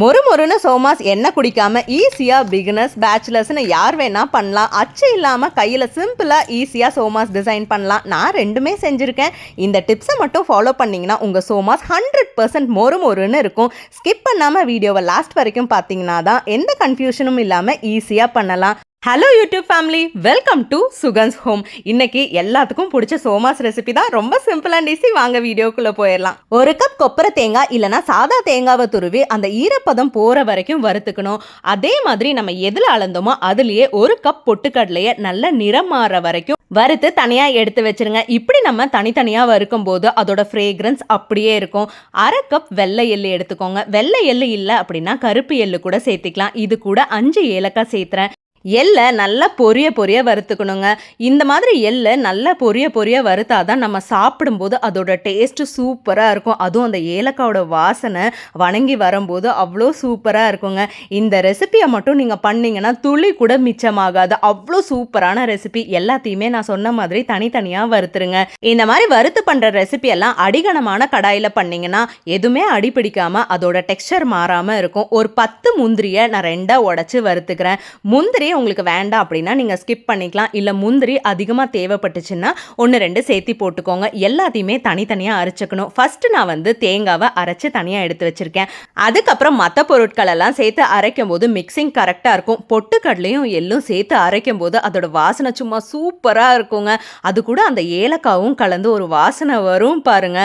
மொறு மொறுன்னு சோமாஸ் எண்ணெய் குடிக்காம ஈஸியாக பிகினர்ஸ் பேச்சுலர்ஸ்னு யார் வேணால் பண்ணலாம். அச்சு இல்லாமல் கையில் சிம்பிளாக ஈஸியாக சோமாஸ் டிசைன் பண்ணலாம். நான் ரெண்டுமே செஞ்சுருக்கேன். இந்த டிப்ஸை மட்டும் ஃபாலோ பண்ணிங்கன்னா உங்கள் சோமாஸ் ஹண்ட்ரட் பர்சன்ட் மொறு மொறுன்னு இருக்கும் ஸ்கிப் பண்ணாமல் வீடியோவை லாஸ்ட் வரைக்கும் பார்த்தீங்கன்னா தான் எந்த கன்ஃபியூஷனும் இல்லாமல் ஈஸியாக பண்ணலாம். Hello YouTube family welcome to Sugan's home இன்னைக்கு எல்லாத்துக்கும் பிடிச்ச சோமாஸ் ரெசிபி தான். ரொம்ப சிம்பிள் அண்ட் ஈஸி வாங்க வீடியோக்குள்ளே போயிடலாம். ஒரு கப் கொப்பரை தேங்காய் இல்லைனா சாதா தேங்காவை துருவி அந்த ஈரப்பதம் போகிற வரைக்கும் வறுத்துக்கணும். அதே மாதிரி நம்ம எதில் அளந்தோமோ அதுலேயே ஒரு கப் பொட்டுக்கடலையை நல்ல நிறம் மாற வரைக்கும் வறுத்து தனியாக எடுத்து வச்சிருங்க. இப்படி நம்ம தனித்தனியாக வறுக்கும் போது அதோட ஃப்ரேக்ரன்ஸ் அப்படியே இருக்கும். அரை கப் வெள்ளை எள்ளு எடுத்துக்கோங்க. வெள்ளை எள்ளு இல்லை அப்படின்னா கருப்பு எள்ளு கூட சேர்த்துக்கலாம். இது கூட அஞ்சு ஏலக்காய் சேர்த்துறேன். எல்லை நல்லா பொரிய பொரிய வறுத்துக்கணுங்க. இந்த மாதிரி எள்ளை நல்லா பொரிய பொரிய வறுத்தாதான் நம்ம சாப்பிடும்போது அதோட டேஸ்ட்டு சூப்பராக இருக்கும். அதுவும் அந்த ஏலக்காயோட வாசனை வணங்கி வரும்போது அவ்வளோ சூப்பராக இருக்குங்க. இந்த ரெசிபியை மட்டும் நீங்கள் பண்ணீங்கன்னா துளி கூட மிச்சமாகாது. அவ்வளோ சூப்பரான ரெசிபி எல்லாத்தையுமே நான் சொன்ன மாதிரி தனித்தனியாக வறுத்துருங்க. இந்த மாதிரி வறுத்து பண்ணுற ரெசிபி எல்லாம் அடிகனமான கடாயில் பண்ணிங்கன்னா எதுவுமே அடிப்பிடிக்காமல் அதோட டெக்ஸ்சர் மாறாமல் இருக்கும். ஒரு பத்து முந்திரியை நான் ரெண்டாக உடச்சி வறுத்துக்கிறேன். முந்திரி உங்களுக்கு வேண்டாம் அப்படின்னா நீங்கள் ஸ்கிப் பண்ணிக்கலாம். இல்லை முந்திரி அதிகமாக தேவைப்பட்டுச்சுன்னா ஒன்று ரெண்டு சேர்த்தி போட்டுக்கோங்க. எல்லாத்தையுமே தனித்தனியாக அரைச்சிக்கணும். ஃபஸ்ட்டு நான் வந்து தேங்காவை அரைச்சி தனியாக எடுத்து வச்சுருக்கேன். அதுக்கப்புறம் மற்ற பொருட்கள் எல்லாம் சேர்த்து அரைக்கும் போது மிக்சிங் கரெக்டாக இருக்கும். பொட்டுக்கடலையும் எள்ளும் சேர்த்து அரைக்கும் போது அதோட வாசனை சும்மா சூப்பராக இருக்குங்க. அது கூட அந்த ஏலக்காவும் கலந்து ஒரு வாசனை வரும் பாருங்க.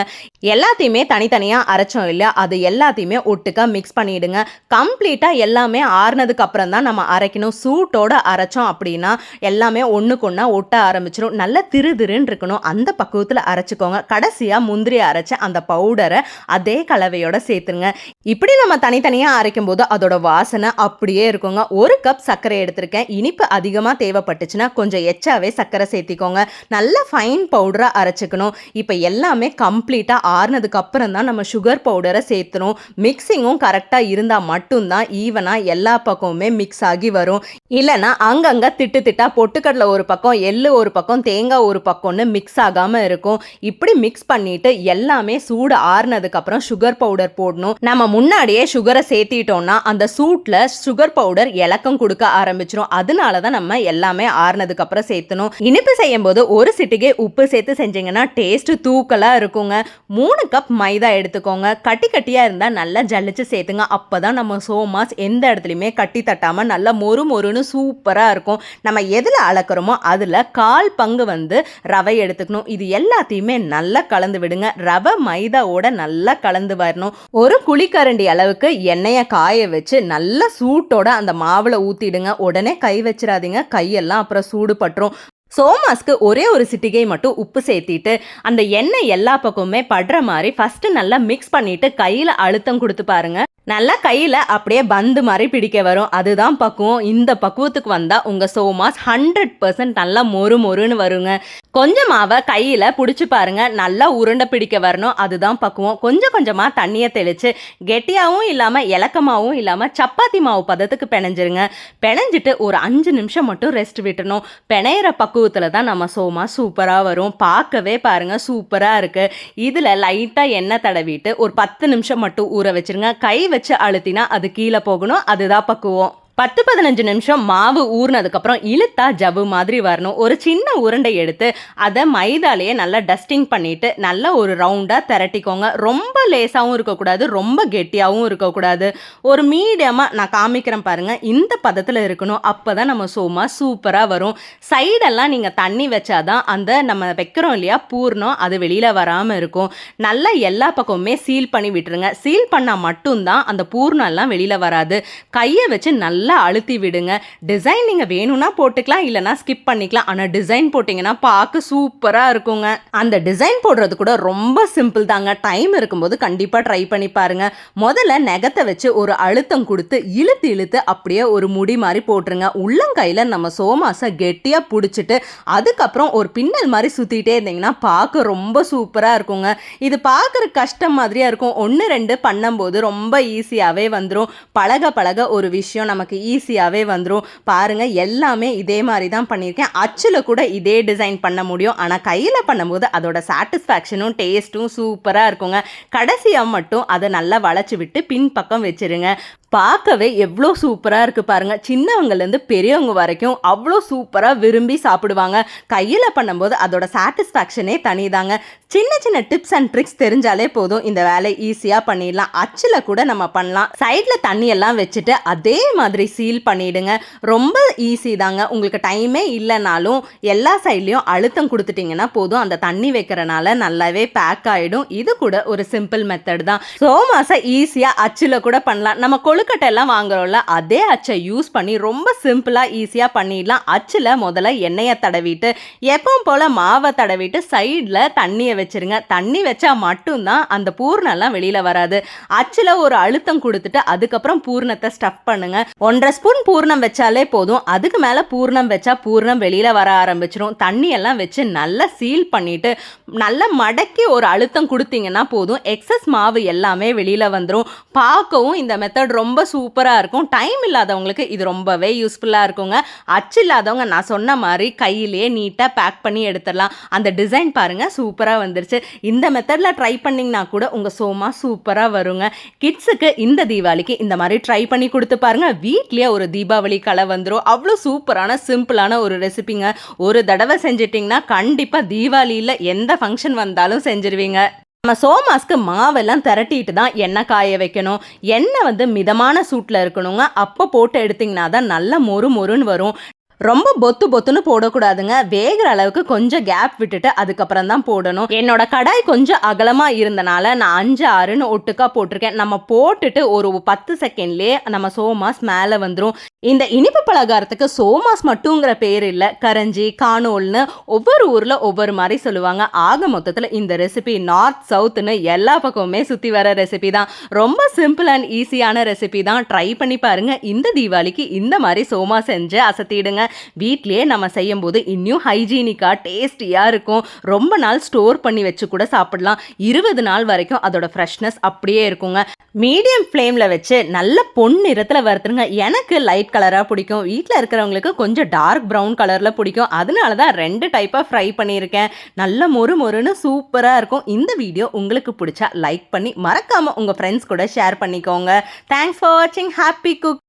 எல்லாத்தையுமே தனித்தனியாக அரைச்சோம் இல்லையா? அது எல்லாத்தையுமே ஒட்டுக்கா மிக்ஸ் பண்ணிவிடுங்க கம்ப்ளீட்டாக எல்லாமே ஆறுனதுக்கு அப்புறம் தான் நம்ம அரைக்கணும். சூட்டோட அரைச்சோம் அப்படின்னா எல்லாமே ஒன்றுக்கு ஒன்றா ஒட்ட ஆரம்பிச்சிடும் நல்ல திரு திருன்னு இருக்கணும். அந்த பக்குவத்தில் அரைச்சிக்கோங்க. கடைசியாக முந்திரி அரைச்ச அந்த பவுடரை அதே கலவையோட சேர்த்துருங்க. இப்படி நம்ம தனித்தனியாக அரைக்கும் போது அதோட வாசனை அப்படியே இருக்குங்க. ஒரு கப் சர்க்கரை எடுத்திருக்கேன். இனிப்பு அதிகமாக தேவைப்பட்டுச்சுன்னா கொஞ்சம் எச்சாவே சர்க்கரை சேர்த்திக்கோங்க. நல்ல ஃபைன் பவுடராக அரைச்சிக்கணும். இப்போ எல்லாமே கம்ப்ளீட்டாக ஆறுனதுக்கு அப்புறம் தான் நம்ம சுகர் பவுடரை சேர்த்துணும் மிக்சிங்கும் கரெக்டாக இருந்தால் மட்டும்தான் ஈவனாக எல்லா பக்கமுமே மிக்ஸ் ஆகி வரும். இல்லைன்னா அங்கங்கே திட்டு திட்டா பொட்டுக்கடலை ஒரு பக்கம் எள்ளு ஒரு பக்கம் தேங்காய் ஒரு பக்கம்னு மிக்ஸ் ஆகாமல் இருக்கும். இப்படி மிக்ஸ் பண்ணிட்டு எல்லாமே சூடு ஆறுனதுக்கப்புறம் சுகர் பவுடர் போடணும். நம்ம முன்னாடியே சுகரை சேர்த்திட்டோம்னா அந்த சூட்டில் சுகர் பவுடர் இலக்கம் கொடுக்க ஆரம்பிச்சிடும் அதனால தான் நம்ம எல்லாமே ஆறுனதுக்கப்புறம் சேர்த்தணும். இனிப்பு செய்யும் போது ஒரு சிட்டிகை உப்பு சேர்த்து செஞ்சீங்கன்னா டேஸ்ட் தூக்கலாக இருக்குங்க. மூணு கப் மைதா எடுத்துக்கோங்க. கட்டி கட்டியாக இருந்தால் நல்லா ஜல்லிச்சு சேர்த்துங்க. அப்போ தான் நம்ம சோமாஸ் எந்த இடத்துலையுமே கட்டி தட்டாமல் நல்லா மொறு மொறுன்னு சூப்பராக இருக்கும். நம்ம எதில் அளக்குறோமோ அதில் கால் பங்கு வந்து ரவை எடுத்துக்கணும். இது எல்லாத்தையுமே நல்லா கலந்து விடுங்க. ரவை மைதாவோட நல்லா கலந்து வரணும். ஒரு குழிக்கரண்டி அளவுக்கு எண்ணெயை காய வச்சு நல்லா சூட்டோட அந்த மாவில் ஊற்றிடுங்க உடனே கை வச்சிடாதீங்க. கையெல்லாம் அப்புறம் சூடு பட்டுரும். சோமாஸ்க்கு ஒரே ஒரு சிட்டிகை மட்டும் உப்பு சேர்த்திட்டு அந்த எண்ணெய் எல்லா பக்கமுமே படுற மாதிரி ஃபஸ்ட்டு நல்லா மிக்ஸ் பண்ணிட்டு கையில் அழுத்தம் கொடுத்து பாருங்கள் நல்லா கையில் அப்படியே பந்து மாதிரி பிடிக்க வரும். அதுதான் பக்குவம். இந்த பக்குவத்துக்கு வந்தால் உங்கள் சோமாஸ் ஹண்ட்ரட் பர்சன்ட் நல்லா மொறு மொறுன்னு வருங்க. கொஞ்சம் மாவை கையில் பிடிச்சி பாருங்க. நல்லா உருண்டை பிடிக்க வரணும். அதுதான் பக்குவம். கொஞ்சம் கொஞ்சமாக தண்ணியை தெளித்து கெட்டியாகவும் இல்லாமல் இலக்கமாகவும் இல்லாமல் சப்பாத்தி மாவு பதத்துக்கு பிணைஞ்சிருங்க. பிணைஞ்சிட்டு ஒரு அஞ்சு நிமிஷம் மட்டும் ரெஸ்ட் விட்டணும் பிணையிற பக்குவத்தில் தான் நம்ம சோமா சூப்பராக வரும். பார்க்கவே பாருங்கள் சூப்பராக இருக்குது இதில் லைட்டாக எண்ணெய் தடவிட்டு ஒரு பத்து நிமிஷம் மட்டும் ஊற வச்சிருங்க. கை வச்சு அழுத்தினா அது கீழே போகணும். அதுதான் பக்குவம். பத்து பதினஞ்சு நிமிஷம் மாவு ஊறினதுக்கப்புறம் இழுத்தா ஜவ்வு மாதிரி வரணும். ஒரு சின்ன உருண்டை எடுத்து அதை மைதாலேயே நல்லா டஸ்டிங் பண்ணிட்டு நல்லா ஒரு ரவுண்டாக திரட்டிக்கோங்க. ரொம்ப லேசாகவும் இருக்கக்கூடாது ரொம்ப கெட்டியாகவும் இருக்கக்கூடாது. ஒரு மீடியமாக நான் காமிக்கிறேன் பாருங்கள் இந்த பதத்தில் இருக்கணும். அப்போ தான் நம்ம சோமா சூப்பராக வரும். சைடெல்லாம் நீங்கள் தண்ணி வச்சாதான் அந்த நம்ம வைக்கிறோம் இல்லையா பூர்ணம் அது வெளியில் வராமல் இருக்கும். நல்லா எல்லா பக்கமுமே சீல் பண்ணி விட்டுருங்க. சீல் பண்ணால் மட்டும்தான் அந்த பூர்ணம் எல்லாம் வெளியில் வராது. கையை வச்சு நல்லா நல்லா அழுத்தி விடுங்க. டிசைன் நீங்கள் வேணும்னா போட்டுக்கலாம் இல்லைனா ஸ்கிப் பண்ணிக்கலாம். ஆனால் டிசைன் போட்டிங்கன்னா பார்க்க சூப்பராக இருக்குங்க. அந்த டிசைன் போடுறது கூட ரொம்ப சிம்பிள் தாங்க. டைம் இருக்கும்போது கண்டிப்பாக ட்ரை பண்ணி பாருங்க. முதல்ல நெகத்தை வச்சு ஒரு அழுத்தம் கொடுத்து இழுத்து இழுத்து அப்படியே ஒரு முடி மாதிரி போட்டுருங்க. உள்ளங்கையில் நம்ம சோமாசை கெட்டியாக பிடிச்சிட்டு அதுக்கப்புறம் ஒரு பின்னல் மாதிரி சுற்றிட்டே இருந்தீங்கன்னா பார்க்க ரொம்ப சூப்பராக இருக்குங்க. இது பார்க்குற கஷ்டம் மாதிரியாக இருக்கும். ஒன்று ரெண்டு பண்ணும்போது ரொம்ப ஈஸியாகவே வந்துடும் பழக பழக ஒரு விஷயம் நமக்கு ஈஸியாகவே வந்துடும் பாருங்கள் எல்லாமே இதே மாதிரி தான் பண்ணியிருக்கேன். அச்சில் கூட இதே டிசைன் பண்ண முடியும். ஆனால் கையில் பண்ணும்போது அதோட சாட்டிஸ்ஃபேக்ஷனும் டேஸ்ட்டும் சூப்பராக இருக்குங்க. கடைசியாக மட்டும் அதை நல்லா வளைச்சி விட்டு பின் பக்கம் வச்சிருங்க. பார்க்கவே எவ்வளோ சூப்பராக இருக்குது பாருங்கள் சின்னவங்கலேருந்து பெரியவங்க வரைக்கும் அவ்வளோ சூப்பராக விரும்பி சாப்பிடுவாங்க. கையில் பண்ணும்போது அதோட சாட்டிஸ்ஃபேக்ஷனே தனிதாங்க. சின்ன சின்ன டிப்ஸ் அண்ட் ட்ரிக்ஸ் தெரிஞ்சாலே போதும். இந்த வேலை ஈஸியாக பண்ணிடலாம். அச்சில் கூட நம்ம பண்ணலாம். சைடில் தண்ணியெல்லாம் வச்சுட்டு அதே மாதிரி சீல் பண்ணிடுங்க. ரொம்ப ஈஸி தாங்க. உங்களுக்கு டைமே இல்லைனாலும் எல்லா சைட்லேயும் அழுத்தம் கொடுத்துட்டிங்கன்னா போதும். அந்த தண்ணி வைக்கிறனால நல்லாவே பேக் ஆகிடும் இது கூட ஒரு சிம்பிள் மெத்தட் தான். சோமாசை ஈஸியாக அச்சில் கூட பண்ணலாம். நம்ம கொழுக்கட்டை எல்லாம் வாங்குறோம்ல அதே அச்சை யூஸ் பண்ணி ரொம்ப சிம்பிளாக ஈஸியாக பண்ணிடலாம். அச்சில் முதல்ல எண்ணெயை தடவிட்டு எப்பவும் போல் மாவை தடவிட்டு சைடில் தண்ணியை வச்சிருங்க. தண்ணி வச்சா மட்டும்தான் அந்த பூர்ணெல்லாம் வெளியில் வராது. அச்சில் ஒரு அழுத்தம் கொடுத்துட்டு அதுக்கப்புறம் பூர்ணத்தை ஸ்டஃப் பண்ணுங்க. ஒன்றரை ஸ்பூன் பூர்ணம் வச்சாலே போதும். அதுக்கு மேலே பூர்ணம் வச்சா பூர்ணம் வெளியில் வர ஆரம்பிச்சிடும் தண்ணி எல்லாம் வச்சு நல்லா சீல் பண்ணிட்டு நல்லா மடக்கி ஒரு அழுத்தம் கொடுத்தீங்கன்னா போதும். எக்ஸஸ் மாவு எல்லாமே வெளியில் வந்துடும் பார்க்கவும் இந்த மெத்தட் ரொம்ப ரொம்ப சூப்பராக இருக்கும். டைம் இல்லாதவங்களுக்கு இது ரொம்பவே யூஸ்ஃபுல்லாக இருக்குங்க. அச்சு இல்லாதவங்க நான் சொன்ன மாதிரி கையிலேயே நீட்டாக பேக் பண்ணி எடுத்துடலாம். அந்த டிசைன் பாருங்கள் சூப்பராக வந்துருச்சு. இந்த மெத்தடில் ட்ரை பண்ணிங்கன்னா கூட உங்கள் சோமா சூப்பராக வருங்க. கிட்ஸுக்கு இந்த தீபாவளிக்கு இந்த மாதிரி ட்ரை பண்ணி கொடுத்து பாருங்கள் வீட்லேயே ஒரு தீபாவளி கலை வந்துடும் அவ்வளோ சூப்பரான சிம்பிளான ஒரு ரெசிபிங்க ஒரு தடவை செஞ்சிட்டிங்கன்னா கண்டிப்பாக தீபாவளியில் எந்த ஃபங்க்ஷன் வந்தாலும் செஞ்சிருவீங்க. நம்ம சோமாஸ்க்கு மாவெல்லாம் திரட்டிட்டு தான் எண்ணெய் காய வைக்கணும். எண்ணெய் வந்து மிதமான சூட்டில் இருக்கணுங்க. அப்போ போட்டு எடுத்திங்கன்னா தான் நல்லா மொறு மொறுன்னு வரும். ரொம்ப பொத்து பொத்துன்னு போடக்கூடாதுங்க. வேகிற அளவுக்கு கொஞ்சம் கேப் விட்டுட்டு அதுக்கப்புறம் தான் போடணும். என்னோட கடாய் கொஞ்சம் அகலமாக இருந்தனால நான் அஞ்சு ஆறுன்னு ஒட்டுக்கா போட்டிருக்கேன். நம்ம போட்டுட்டு ஒரு பத்து செகண்ட்லேயே நம்ம சோமாஸ் மேலே வந்துடும் இந்த இனிப்பு பலகாரத்துக்கு சோமாஸ் மட்டுங்கிற பேர் இல்லை. கரஞ்சி காணோல்னு ஒவ்வொரு ஊரில் ஒவ்வொரு மாதிரி சொல்லுவாங்க. ஆக மொத்தத்தில் இந்த ரெசிபி நார்த் சவுத்துன்னு எல்லா பக்கமுமே சுற்றி வர ரெசிபி தான். ரொம்ப சிம்பிள் அண்ட் ஈஸியான ரெசிபி தான். ட்ரை பண்ணி பாருங்கள் இந்த தீபாவளிக்கு இந்த மாதிரி சோமா செஞ்சு அசத்திடுங்க. வீட்லேயே நம்ம செய்யும் போது இன்னும் ஹைஜீனிக்காக டேஸ்டியாக இருக்கும். ரொம்ப நாள் ஸ்டோர் பண்ணி வச்சு கூட சாப்பிடலாம். இருபது நாள் வரைக்கும் அதோட ஃப்ரெஷ்னஸ் அப்படியே இருக்குங்க. மீடியம் ஃப்ளேமில் வச்சு நல்ல பொன் நிறத்தில் வறுத்துருங்க. எனக்கு லைட் கலராக பிடிக்கும். வீட்டில் இருக்கிறவங்களுக்கு கொஞ்சம் டார்க் ப்ரௌன் கலரில் பிடிக்கும். அதனால தான் ரெண்டு டைப்பாக ஃப்ரை பண்ணியிருக்கேன். நல்ல மொறு மொறுன்னு சூப்பராக இருக்கும். இந்த வீடியோ உங்களுக்கு பிடிச்சா லைக் பண்ணி மறக்காமல் உங்கள் ஃப்ரெண்ட்ஸ் கூட ஷேர் பண்ணிக்கோங்க. தேங்க்ஸ் ஃபார் வாட்சிங் ஹாப்பி குக்